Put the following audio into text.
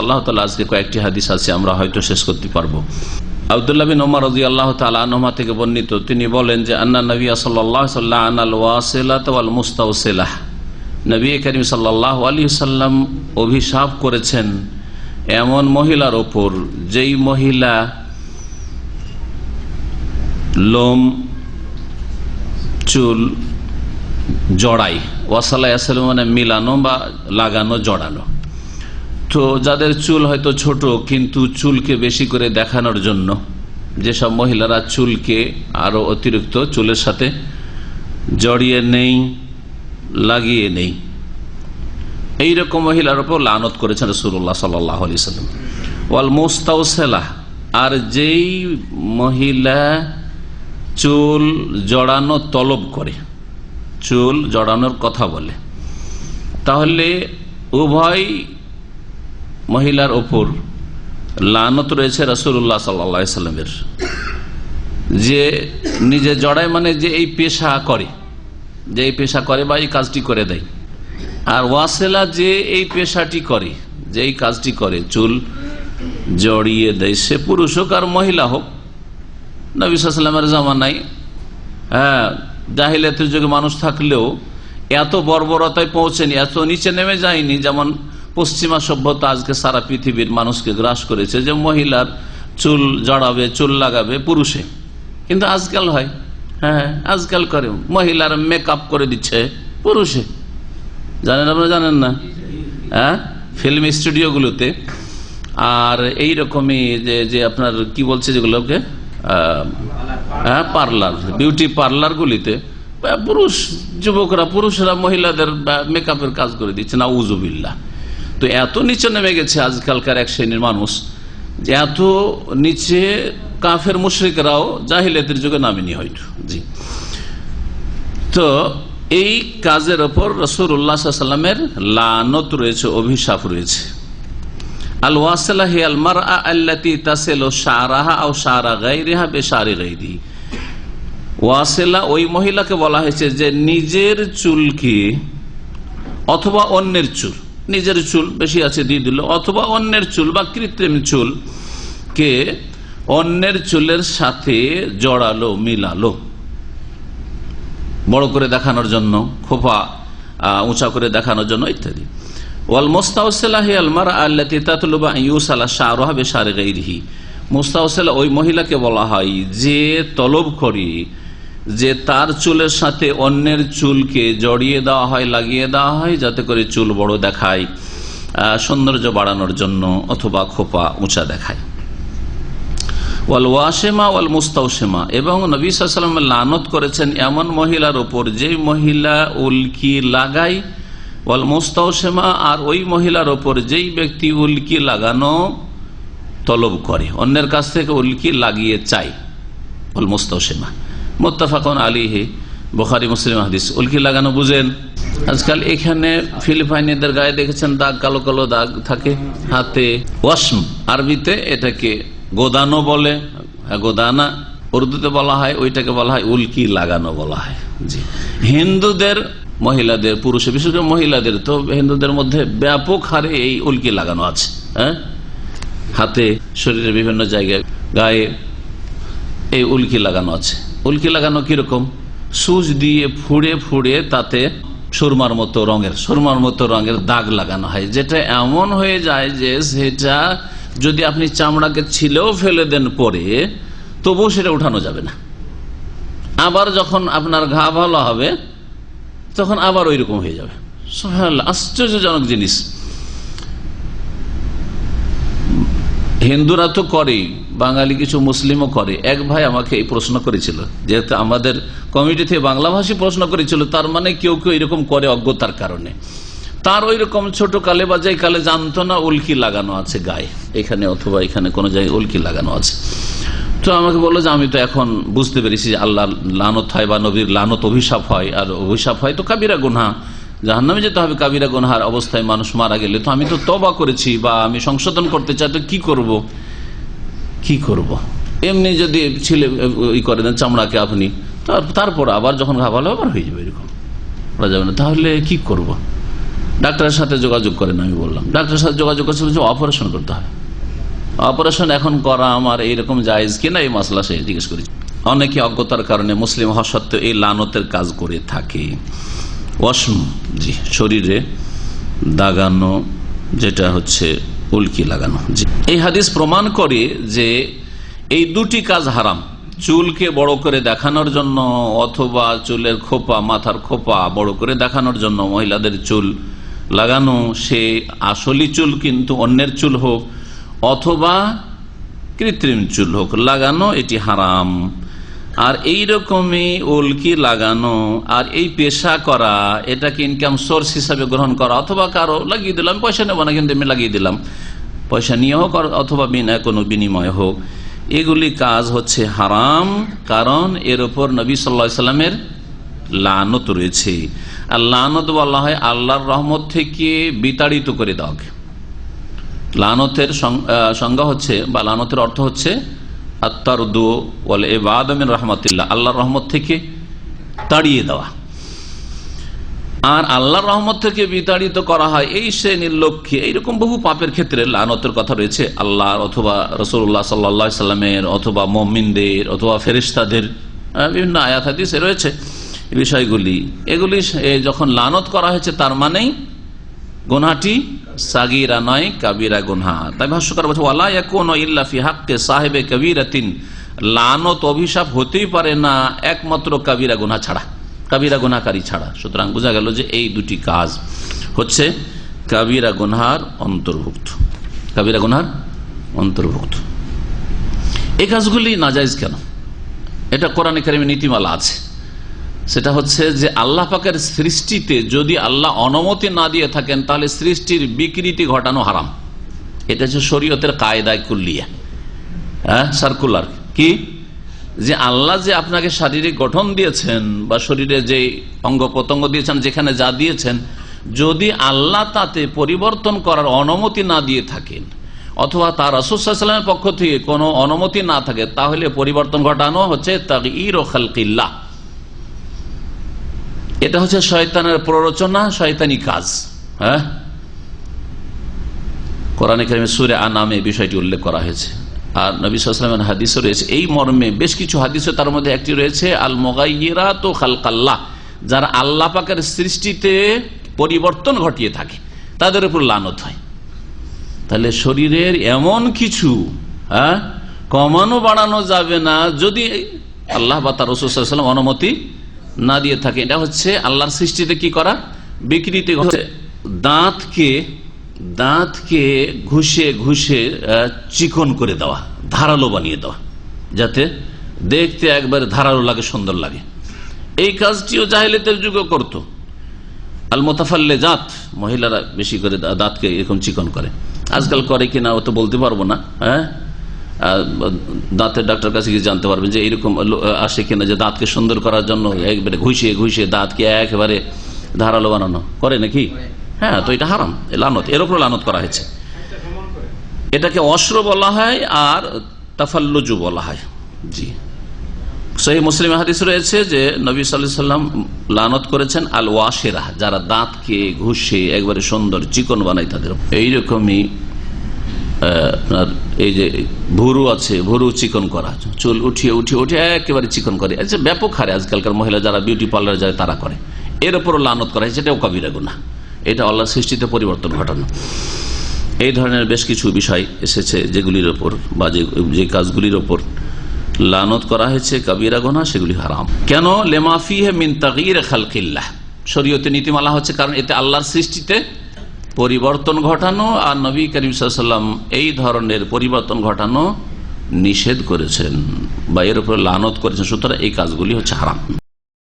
আল্লাহ তালা আজকে কয়েকটি হাদিস আছে, আমরা হয়তো শেষ করতে পারব। আবদুল্লাহ বিন ওমর রাজি আল্লাহ তালা থেকে বর্ণিত, তিনি বলেন যে, আন্না নবী সাল্লাহ সাল্লাহ আনাল ওয়াসেলাল মুস্তাউসেলাহ নবী করিম সাল্লাহ আলী সাল্লাম অভিশাপ করেছেন এমন মহিলার ওপর, যেই মহিলা লোম, চুল জড়াই ওয়াসাল্লাহ মানে মিলানো বা লাগানো, জড়ানো। তো যাদের চুল হয়তো ছোট, কিন্তু চুলকে বেশি করে দেখানোর জন্য। যেসব মহিলারা চুলকে আরও অতিরিক্ত চুলের সাথে জড়িয়ে নেই, লাগিয়ে নেই। এইরকম মহিলার উপর লানত করেছেন রসুল্লাহ সাল্লাহ সাল্লাম। ওয়াল মুস্তাউসেলাহ আর যেই মহিলা চুল জড়ানো তলব করে, চুল জড়ানোর কথা বলে, তাহলে উভয় মহিলার ওপর লানত রয়েছে রসুল্লাহ সাল্লামের। যে নিজে জড়ায় মানে যে এই পেশা করে, যে এই পেশা করে বা এই কাজটি করে দেয়। আর ওয়াসেলা যে এই পেশাটি করে, যে এই কাজটি করে, চুল জড়িয়ে দেয়, সে পুরুষ হোক আর মহিলা হোক নবিসামের জামানায় হ্যাঁ জাহিলাতের যুগে মানুষ থাকলেও এত বর্বরতায় পৌঁছেনি, এত নিচে নেমে যায়নি, যেমন পশ্চিমা সভ্যতা আজকে সারা পৃথিবীর মানুষকে গ্রাস করেছে যে মহিলার চুল জড়াবে, চুল লাগাবে পুরুষে। কিন্তু আজকাল হয়। হ্যাঁ আজকাল করে। মহিলার মেকআপ করে দিচ্ছে পুরুষে। জানেন আপনারা জানেন না? হ্যাঁ? ফিল্ম স্টুডিওগুলোতে আর এই রকমই যে যে আপনার কি বলছে যেগুলোকে? হ্যাঁ পার্লার বিউটি পার্লারগুলিতে পুরুষ, যুবকরা, পুরুষরা মহিলাদের মেকআপের কাজ করে দিচ্ছে। না উজুবিল্লা তো এত নিচে নেমে গেছে আজকালকার এক শ্রেণির মানুষ যে এত নিচে কাফের মুশ্রিকরাও জাহিলাতের যুগে নামেনি হয়তো। জি। তো এই কাজের ওপর রসুর উল্লাহামের লানত রয়েছে, অভিশাপ রয়েছে। আল মার তাসেল সারাহা ও ওয়াসেলা ওই মহিলাকে বলা হয়েছে যে নিজের অথবা অন্যের চুল নিজের চুল বেশি আছে দিয়ে দিল, অথবা অন্যের চুল বা কৃত্রিম চুল কে অন্যের চুলের সাথে জড়ালো, মিলালো। বড় করে দেখানোর জন্য, খোপা উঁচা করে দেখানোর জন্য ইত্যাদি। ওয়াল মোস্তাউসালাহি আলমার আল্লাতি তাতলুবা ইউসালা শাহরুহা বেসারে গাইরিহি। মোস্তাউসালা ওই মহিলাকে বলা হয় যে তলব করি যে তার চুলের সাথে অন্যের চুলকে জড়িয়ে দেওয়া হয়, লাগিয়ে দেওয়া হয়, যাতে করে চুল বড় দেখায় সৌন্দর্য বাড়ানোর জন্য অথবা খোপা উঁচা দেখায়। ওয়াল ওয়াসেমা ওয়াল মুস্তাউসেমা এবং নবী সাল্লাম লানত করেছেন এমন মহিলার ওপর যে মহিলা উল্কি লাগায়, ওয়াল মুস্তাউসেমা আর ওই মহিলার ওপর যেই ব্যক্তি উল্কি লাগানো তলব করে, অন্যের কাছ থেকে উল্কি লাগিয়ে চাই ওয়াল মুস্তাউসেমা মোত্তাফাকন আলিহে বোখারি, মুসলিম হাদিস। উল্কি লাগানো বুঝেন, আজকাল এখানে ফিলিপাইনিদের গায়ে দেখেছেন দাগ, কালো কালো দাগ থাকে হাতে। ওয়াসম আরবিতে এটাকে গোদানো বলে, গোদানা। উর্দুতে বলা হয়, ওইটাকে বলা হয় উল্কি লাগানো বলা হয়। জি। হিন্দুদের, মহিলাদের পুরুষে বিশেষ করে মহিলাদের, তো হিন্দুদের মধ্যে ব্যাপক হারে এই উল্কি লাগানো আছে হ্যাঁ? হাতে, শরীরের বিভিন্ন জায়গায়, গায়ে এই উল্কি লাগানো আছে। উল্কি লাগানো কীরকম? সুচ দিয়ে ফুড়ে ফুড়ে তাতে সুরমার মতো রঙের, সুরমার মতো রঙের দাগ লাগানো হয়, যেটা এমন হয়ে যায় যে সেটা যদি আপনি চামড়াকে ছিলেও ফেলে দেন পরে, তবুও সেটা উঠানো যাবে না। আবার যখন আপনার ঘা ভালো হবে, তখন আবার ওই রকম হয়ে যাবে। আশ্চর্যজনক জিনিস। হিন্দুরা তো করেই, বাঙালি কিছু মুসলিমও করে। এক ভাই আমাকে এই প্রশ্ন করেছিল, যেহেতু আমাদের কমিটি থেকে বাংলা ভাষী প্রশ্ন করেছিল, তার মানে কেউ কেউ এরকম করে অজ্ঞতার কারণে। তার ওই রকম ছোট কালে বা যাই কালে জানতো না উল্কি লাগানো আছে গায়ে। এখানে অথবা এখানে কোনো জায়গায় উল্কি লাগানো আছে। তো আমাকে বলল যে, আমি তো এখন বুঝতে পেরেছি যে আল্লাহ লানত হয় বা নবীর লানত অভিশাপ হয়, আর অভিশাপ হয় তো কাবিরা গুনহা। জাহান্নামে যেতে হবে কাবিরা গুনহার অবস্থায় মানুষ মারা গেলে। তো আমি তো তবা করেছি বা আমি সংশোধন করতে চাই, তো কি করব? কি করব। এমনি যদি ছেলে, ই করে দেন চামড়াকে আপনি তারপর আবার যখন ঘা ভালো, আবার হয়ে যাবে এরকম। করা যাবে না। তাহলে কি করব। ডাক্তারের সাথে যোগাযোগ করেন আমি বললাম। ডাক্তারের সাথে যোগাযোগ করছে বলছে, অপারেশন করতে হবে অপারেশন এখন করা আমার এইরকম জায়েজ কিনা, এই মশলা সে জিজ্ঞেস করেছি। অনেকে অজ্ঞতার কারণে মুসলিম হওয়া সত্ত্বেও এই লানতের কাজ করে থাকে। ওয়াসম জি, শরীরে দাগানো, যেটা হচ্ছে উল্কি লাগানো, জি। এই হাদিস প্রমাণ করে যে এই দুটি কাজ হারাম। চুলকে বড় করে দেখানোর জন্য অথবা চুলের খোপা, মাথার খোপা বড় করে দেখানোর জন্য মহিলাদের চুল লাগানো, সে আসলি চুল কিন্তু অন্যের চুল হোক অথবা কৃত্রিম চুল হোক, লাগানো এটি হারাম। আর এই রকমই উল্কি লাগানো আর এই পেশা করা, এটাকে ইনকাম সোর্স হিসাবে গ্রহণ করা, অথবা কারও লাগিয়ে দিলাম, পয়সা নেব না, কিন্তু আমি লাগিয়ে দিলাম। পয়সা নিয়ে হোক অথবা বিনা কোনো বিনিময় হোক। এগুলি কাজ হচ্ছে হারাম, কারণ এর ওপর নবী সাল্লা সাল্লামের লানত রয়েছে। আর লানত বলা হয় আল্লাহর রহমত থেকে বিতাড়িত করে দেওয়াকে। লানতের সংজ্ঞা হচ্ছে বা লানতের অর্থ হচ্ছে আত্মার দু বলে এবাদমিন রহমতুল্লাহ, আল্লাহর রহমত থেকে তাড়িয়ে দেওয়া। আর আল্লাহর রহমত থেকে বিতাড়িত করা হয় এই শ্রেণির লক্ষ্যে এইরকম বহু পাপের ক্ষেত্রে লানতের কথা রয়েছে। আল্লাহর অথবা রসুল্লাহ সাল্লা সাল্লামের অথবা মমিনদের অথবা ফেরিস্তাদের বিভিন্ন আয়াত হাদিসে রয়েছে বিষয়গুলি। এগুলি যখন লানত করা হয়েছে, তার মানেই গোনাটি সাগিরা নয়, কাবিরা গুনহা। তাই ভাষ্যকার বলছে, ওয়ালা ইয়াকুনু ইল্লা ফি হাক্কে সাহেবে কাবিরাতিন। লানত অভিশাপ হতেই পারে না একমাত্র কাবিরা গুনাহ ছাড়া, কাবিরা গুনাহকারী ছাড়া। সুতরাং বোঝা গেল যে এই দুটি কাজ হচ্ছে কাবিরা গুনহার অন্তর্ভুক্ত। কাবিরা গুনহার অন্তর্ভুক্ত। এই কাজগুলি নাজাইজ কেন? এটা কোরআন কারিমে নীতিমালা আছে। সেটা হচ্ছে যে আল্লাহ পাকের সৃষ্টিতে যদি আল্লাহ অনুমতি না দিয়ে থাকেন, তাহলে সৃষ্টির বিকৃতি ঘটানো হারাম। এটা হচ্ছে শরীয়তের কায়দায় কুল্লিয়া। হ্যাঁ সার্কুলার কি? যে আল্লাহ যে আপনাকে শারীরিক গঠন দিয়েছেন বা শরীরে যে অঙ্গ প্রত্যঙ্গ দিয়েছেন, যেখানে যা দিয়েছেন, যদি আল্লাহ তাতে পরিবর্তন করার অনুমতি না দিয়ে থাকেন, অথবা তার রসুসাল্লামের পক্ষ থেকে কোনো অনুমতি না থাকে, তাহলে পরিবর্তন ঘটানো হচ্ছে তাগির ও খালকিল্লাহ। এটা হচ্ছে শয়তানের প্ররোচনা, শয়তানি কাজ হ্যাঁ? কোরআন কারিমে সুরে আনামে বিষয়টি উল্লেখ করা হয়েছে। আর নবী সালামের হাদিসও রয়েছে। এই মর্মে বেশ কিছু হাদিসও তার মধ্যে একটি রয়েছে আল মোগাইরা তো খালকাল্লাহ, যারা আল্লাহ পাকের সৃষ্টিতে পরিবর্তন ঘটিয়ে থাকে, তাদের উপর লানত হয়। তাহলে শরীরের এমন কিছু হ্যাঁ কমানো বাড়ানো যাবে না, যদি আল্লাহ বা তার রসুলাম অনুমতি না দিয়ে থাকে। এটা হচ্ছে আল্লাহর সৃষ্টিতে কি করা? বিকৃতি দাঁতকে দাঁতকে ঘুষে ঘুষে চিকন করে দেওয়া, ধারালো বানিয়ে দেওয়া, যাতে দেখতে একবারে ধারালো লাগে, সুন্দর লাগে। এই কাজটিও জাহেলিতের যুগে করত। আল মোতাফাল্লে জাত মহিলারা বেশি করে দাঁতকে এরকম চিকন করে। আজকাল করে কিনা ও তো বলতে পারব না হ্যাঁ? দাঁতের ডাক্তার কাছে গিয়ে জানতে পারবেন যে এইরকম আসে কিনা, যে দাঁতকে সুন্দর করার জন্য একবারে ঘুষিয়ে ঘুষিয়ে দাঁতকে একেবারে ধারালো বানানো। করে নাকি? হ্যাঁ তো এটা হারাম লানত, এর লানত করা হয়েছে। এটাকে অস্ত্র বলা হয় আর তাফাল্লুজু বলা হয়। জি। সেই মুসলিম হাদিস রয়েছে যে নবী সাল্লাম লানত করেছেন আল ওয়াশেরা যারা দাঁতকে ঘুষে একবারে সুন্দর চিকন বানায় তাদের। এইরকমই আপনার এই যে ভুরু আছে, ভুরু চিকন করা। চুল উঠিয়ে উঠিয়ে উঠিয়ে একেবারে চিকন করে। আচ্ছা ব্যাপক হারে আজকালকার মহিলা যারা বিউটি পার্লার যায়, তারা করে। এর উপরও লানত করা হয়েছে এটাও কবিরা গুণা এটা আল্লাহ সৃষ্টিতে পরিবর্তন ঘটানো। এই ধরনের বেশ কিছু বিষয় এসেছে যেগুলির ওপর বা যে কাজগুলির ওপর লানত করা হয়েছে, কাবিরা গোনা সেগুলি হারাম। কেন? লেমাফি হে মিন তাগির খালকিল্লাহ। শরীয়তে নীতিমালা হচ্ছে, কারণ এতে আল্লাহর সৃষ্টিতে পরিবর্তন ঘটানো আর নবী করিম সাল্লাম এই ধরনের পরিবর্তন ঘটানো নিষেধ করেছেন বা এর উপরে লানত করেছেন। সুতরাং এই কাজগুলি হচ্ছে হারাম।